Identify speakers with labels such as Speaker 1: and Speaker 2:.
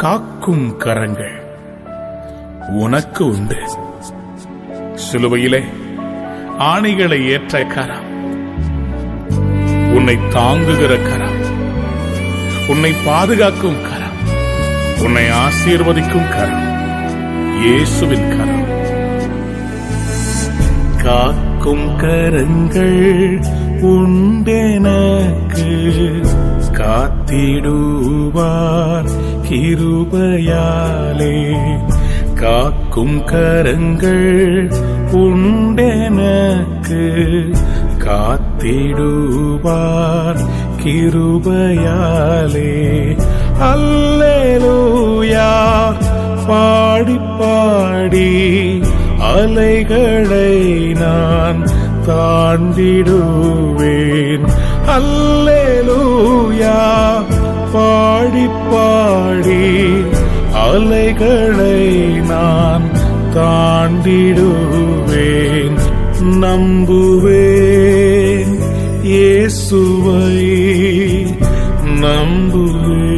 Speaker 1: காக்கும் கரங்கள். உனக்கு உண்டு. சிலுவையிலே ஆணிகளை ஏற்ற கரம். உன்னை தாங்குகிற கரம். உன்னை பாதுகாக்கும் கரம். உன்னை ஆசீர்வதிக்கும் கரம். இயேசுவின் கரம். காக்கும் கரங்கள் உண்டெனக்கு காத்திடுவார். கிருபையாலே காக்கும் கரங்கள் உண்டெனக்கு காத்திடுவார் கிருபையாலே. அல்லேலூயா. பாடி பாடி அலைகளை நான் தாண்டிடுவேன். அல்லேலூயா. பாடி பாடி அலைகளை நான் தாண்டிடுவேன். நம்புவேன். இயேசுவை நம்புவேன்.